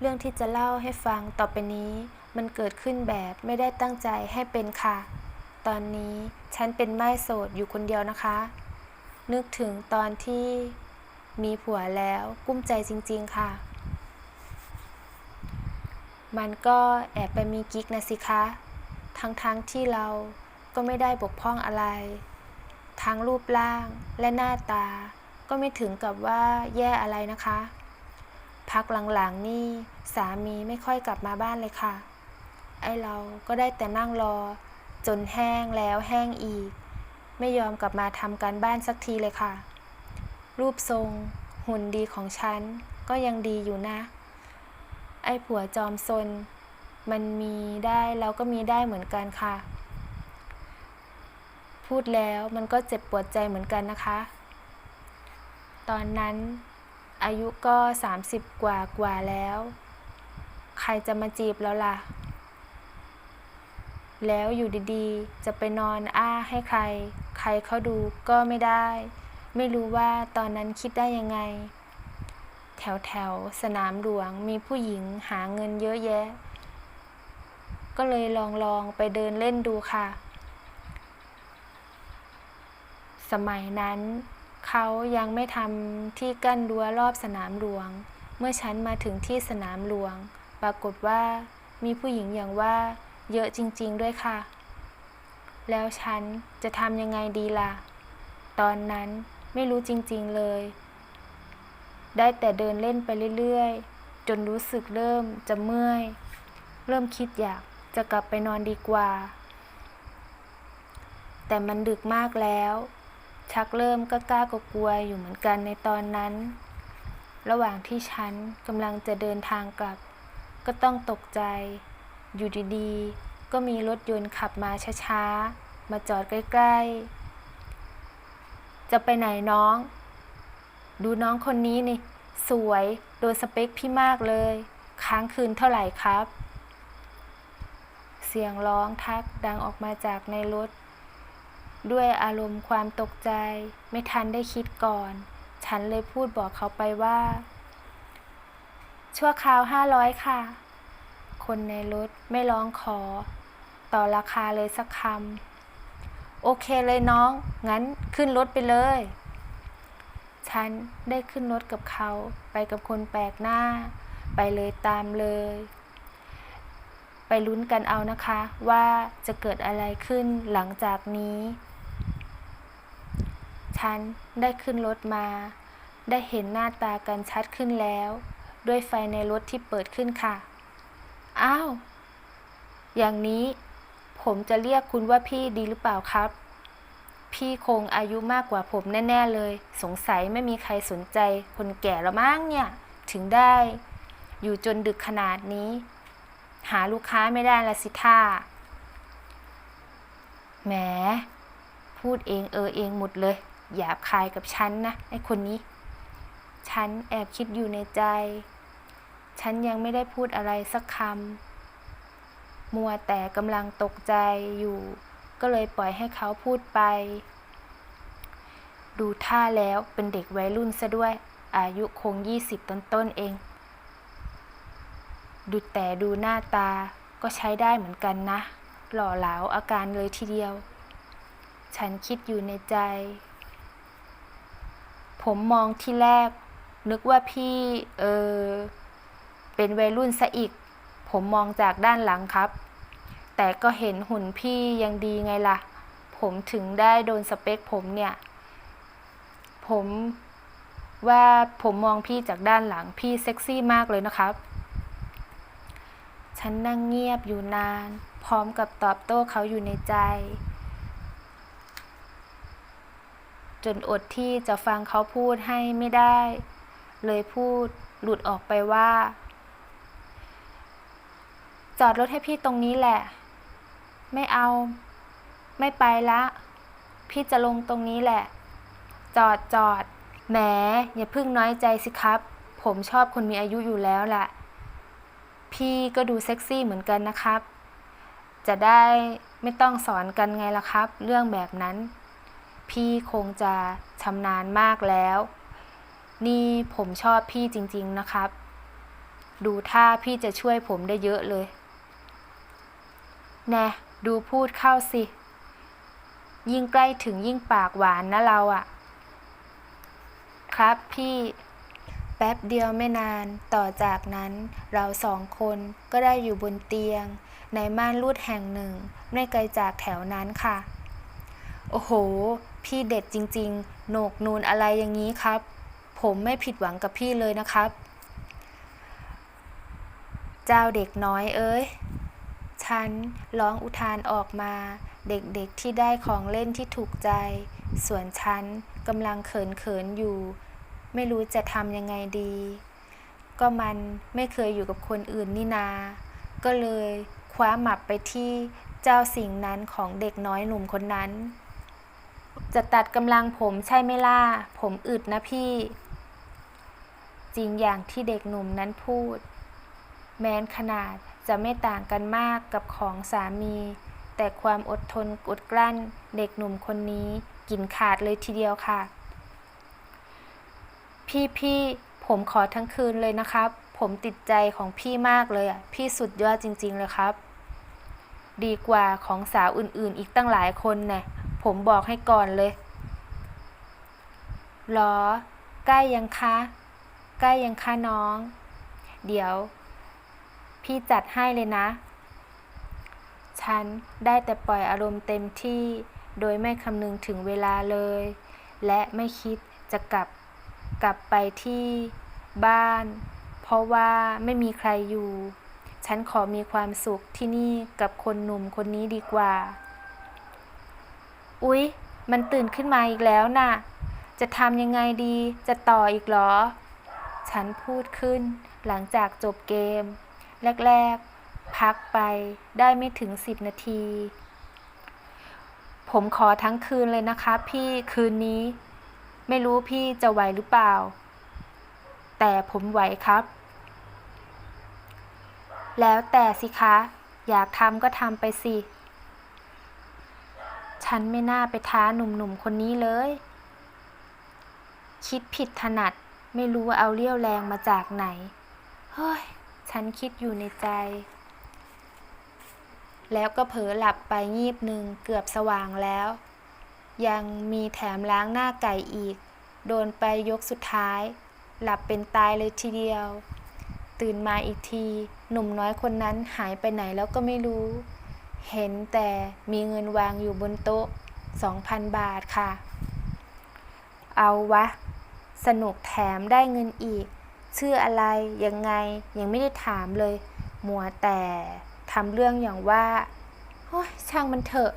เรื่องที่จะเล่าให้ฟังต่อไปนี้ มันเกิดขึ้นแบบไม่ได้ตั้งใจให้เป็นค่ะ ตอนนี้ฉันเป็นไม้โสดอยู่คนเดียวนะคะ นึกถึงตอนที่มีผัวแล้วกุ้มใจจริง ๆ ค่ะ มันก็แอบไปมีกิ๊กนะสิคะ ทั้งๆทที่เราก็ไม่ได้บกพร่องอะไร ทั้งรูปร่างและหน้าตา ก็ไม่ถึงกับว่าแย่อะไรนะคะ พักหลังๆนี่สามีไม่ค่อยกลับมาบ้านเลยค่ะ ไอเราก็ได้แต่นั่งรอ จนแห้งแล้วแห้งอีก ไม่ยอมกลับมาทำการบ้านสักทีเลยค่ะ รูปทรง หุ่นดีของฉันก็ยังดีอยู่นะ ไอผัวจอมซน มันมีได้แล้วก็มีได้เหมือนกันค่ะ พูดแล้วมันก็เจ็บปวดใจเหมือนกันนะคะ ตอนนั้น อายุก็ 30 กว่ากว่าแล้ว ใครจะมาจีบแล้วล่ะ แล้วอยู่ดีๆ จะไปนอนอ้าให้ใคร ใครเขาดูก็ไม่ได้ ไม่รู้ว่าตอนนั้นคิดได้ยังไง แถวแถวๆสนามหลวงมีผู้หญิงหาเงินเยอะแยะ ก็เลยลองลองไปเดินเล่นดูค่ะ สมัยนั้น เขายังไม่ทำที่กั้นรั้วรอบสนามหลวง เมื่อฉันมาถึงที่สนามหลวง ปรากฏว่ามีผู้หญิงอย่างว่าเยอะจริง ๆ ด้วยค่ะ แล้วฉันจะทำยังไงดีล่ะ ตอนนั้นไม่รู้จริง ๆ เลย ได้แต่เดินเล่นไปเรื่อย ๆ จนรู้สึกเริ่มจะเมื่อย เริ่มคิดอยากจะกลับไปนอนดีกว่า แต่มันดึกมากแล้ว ชักเริ่มก็กล้ากลัวอยู่เหมือนกันในตอนนั้น ระหว่างที่ฉันกำลังจะเดินทางกลับ ก็ต้องตกใจ อยู่ดีๆ ก็มีรถยนต์ขับมาช้าๆ มาจอดใกล้ๆ จะไปไหนน้อง ดูน้องคนนี้นี่ สวยโดนสเปคพี่มากเลย ค้างคืนเท่าไหร่ครับ เสียงร้องทักดังออกมาจากในรถ ด้วยอารมณ์ความตกใจ ไม่ทันได้คิดก่อน ฉันเลยพูดบอกเขาไปว่า ชั่วคราวห้าร้อยค่ะ คนในรถไม่ร้องขอ ต่อราคาเลยสักคำ โอเคเลยน้อง งั้นขึ้นรถไปเลย ฉันได้ขึ้นรถกับเขาไปกับคนแปลกหน้า ไปเลยตามเลย ไปลุ้นกันเอานะคะว่าจะเกิดอะไรขึ้นหลังจากนี้ ฉันได้ขึ้นรถมา ได้เห็นหน้าตากันชัดขึ้นแล้ว ด้วยไฟในรถที่เปิดขึ้นค่ะ อ้าว อย่างนี้ผมจะเรียกคุณว่าพี่ดีหรือเปล่าครับ พี่คงอายุมากกว่าผมแน่ ๆ เลย สงสัยไม่มีใครสนใจ คนแก่ละมั้งเนี่ย ถึงได้ อยู่จนดึกขนาดนี้ หาลูกค้าไม่ได้ละสิท่าแหมพูดเองเออเองหมดเลย หยาบคายกับฉันนะไอ้คนนี้ ฉันแอบคิดอยู่ในใจ ฉันยังไม่ได้พูดอะไรสักคำมัวแต่กำลังตกใจอยู่ ก็เลยปล่อยให้เขาพูดไป ดูท่าแล้วเป็นเด็กวัยรุ่นซะด้วย อายุคงยี่สิบต้นๆเอง ดูแต่ดูหน้าตาก็ใช้ได้เหมือนกันนะ หล่อเหลาอาการเลยทีเดียว ฉันคิดอยู่ในใจ ผมมองที่แรก นึกว่าพี่เออเป็นวัยรุ่นซะอีก ผมมองจากด้านหลังครับ แต่ก็เห็นหุ่นพี่ยังดีไงล่ะ ผมถึงได้โดนสเปคผมเนี่ย ผมว่าผมมองพี่จากด้านหลังพี่เซ็กซี่มากเลยนะครับ ฉันนั่งเงียบอยู่นาน พร้อมกับตอบโต้เขาอยู่ในใจ จนอดที่จะฟังเขาพูดให้ไม่ได้ เลยพูดหลุดออกไปว่า จอดรถให้พี่ตรงนี้แหละ ไม่เอา ไม่ไปละ พี่จะลงตรงนี้แหละ จอดจอดแหมอย่าเพิ่งน้อยใจสิครับ ผมชอบคนมีอายุอยู่แล้วแหละพี่ก็ดูเซ็กซี่เหมือนกันนะครับ จะได้ไม่ต้องสอนกันไงล่ะครับ เรื่องแบบนั้น พี่คงจะชำนาญมากแล้ว นี่ผมชอบพี่จริง ๆนะครับ ดูท่าพี่จะช่วยผมได้เยอะเลย แน่ดูพูดเข้าสิ ยิ่งใกล้ถึงยิ่งปากหวานนะเราอะครับพี่แป๊บเดียวไม่นานต่อจากนั้นเราสองคนก็ได้อยู่บนเตียง ในม่านรูดแห่งหนึ่ง ไม่ไกลจากแถวนั้นค่ะ โอ้โห พี่เด็ดจริงๆ โหนกนูนอะไรอย่างนี้ครับ ผมไม่ผิดหวังกับพี่เลยนะครับ เจ้าเด็กน้อยเอ้ย ฉันร้องอุทานออกมา เด็กๆที่ได้ของเล่นที่ถูกใจ ส่วนฉันกำลังเขินๆอยู่ ไม่รู้จะทำยังไงดี ก็มันไม่เคยอยู่กับคนอื่นนี่นา ก็เลยคว้าหมับไปที่เจ้าสิ่งนั้นของเด็กน้อยหนุ่มคนนั้น จะตัดกำลังผมใช่ไหมล่ะ ผมอึดนะพี่ จริงอย่างที่เด็กหนุ่มนั้นพูด แม้นขนาดจะไม่ต่างกันมากกับของสามี แต่ความอดทนอดกลั้น เด็กหนุ่มคนนี้กินขาดเลยทีเดียวค่ะ พี่พี่ผมขอทั้งคืนเลยนะครับ ผมติดใจของพี่มากเลยอะ พี่สุดยอดจริง ๆ เลยครับ ดีกว่าของสาวอื่นๆ อีกตั้งหลายคนแน่ ผมบอกให้ก่อนเลยหรอ ใกล้ยังคะ ใกล้ยังคะน้อง เดี๋ยว พี่จัดให้เลยนะ ฉันได้แต่ปล่อยอารมณ์เต็มที่โดยไม่คำนึงถึงเวลาเลย และไม่คิดจะกลับกลับไปที่บ้าน เพราะว่าไม่มีใครอยู่ ฉันขอมีความสุขที่นี่กับคนหนุ่มคนนี้ดีกว่า อุ๊ย มันตื่นขึ้นมาอีกแล้วน่ะ จะทำยังไงดี จะต่ออีกเหรอ ฉันพูดขึ้นหลังจากจบเกม แรก ๆ พักไปได้ไม่ถึงสิบนาที ผมขอทั้งคืนเลยนะคะ พี่คืนนี้ ไม่รู้พี่จะไหวหรือเปล่า แต่ผมไหวครับ แล้วแต่สิคะ อยากทำก็ทำไปสิ ฉันไม่น่าไปท้าหนุ่มๆคนนี้เลย คิดผิดถนัดไม่รู้ว่าเอาเรี่ยวแรงมาจากไหน เฮ้ย ฉันคิดอยู่ในใจ แล้วก็เผลอหลับไปงีบหนึ่งเกือบสว่างแล้ว ยังมีแถมล้างหน้าไก่อีก โดนไปยกสุดท้าย หลับเป็นตายเลยทีเดียว ตื่นมาอีกที หนุ่มน้อยคนนั้นหายไปไหนแล้วก็ไม่รู้ เห็นแต่มีเงินวางอยู่บนโต๊ะ 2,000 บาทค่ะ เอาวะ สนุกแถมได้เงินอีก ชื่ออะไร ยังไง ยังไม่ได้ถามเลย มัวแต่ทำเรื่องอย่างว่าโอ้ยช่างมันเถอะ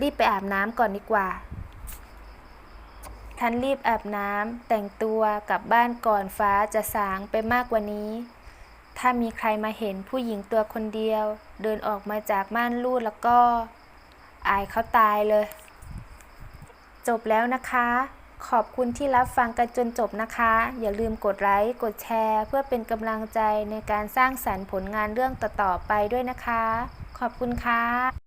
รีบไปอาบน้ำก่อนดีกว่าฉันรีบอาบน้ำแต่งตัวกลับบ้านก่อนฟ้าจะสางไปมากกว่านี้ ถ้ามีใครมาเห็นผู้หญิงตัวคนเดียว เดินออกมาจากม่านรูดแล้วก็ อายเขาตายเลย จบแล้วนะคะ ขอบคุณที่รับฟังกันจนจบนะคะ อย่าลืมกดไลค์กดแชร์ เพื่อเป็นกำลังใจในการสร้างสรรค์ผลงานเรื่องต่อๆไปด้วยนะคะ ขอบคุณค่ะ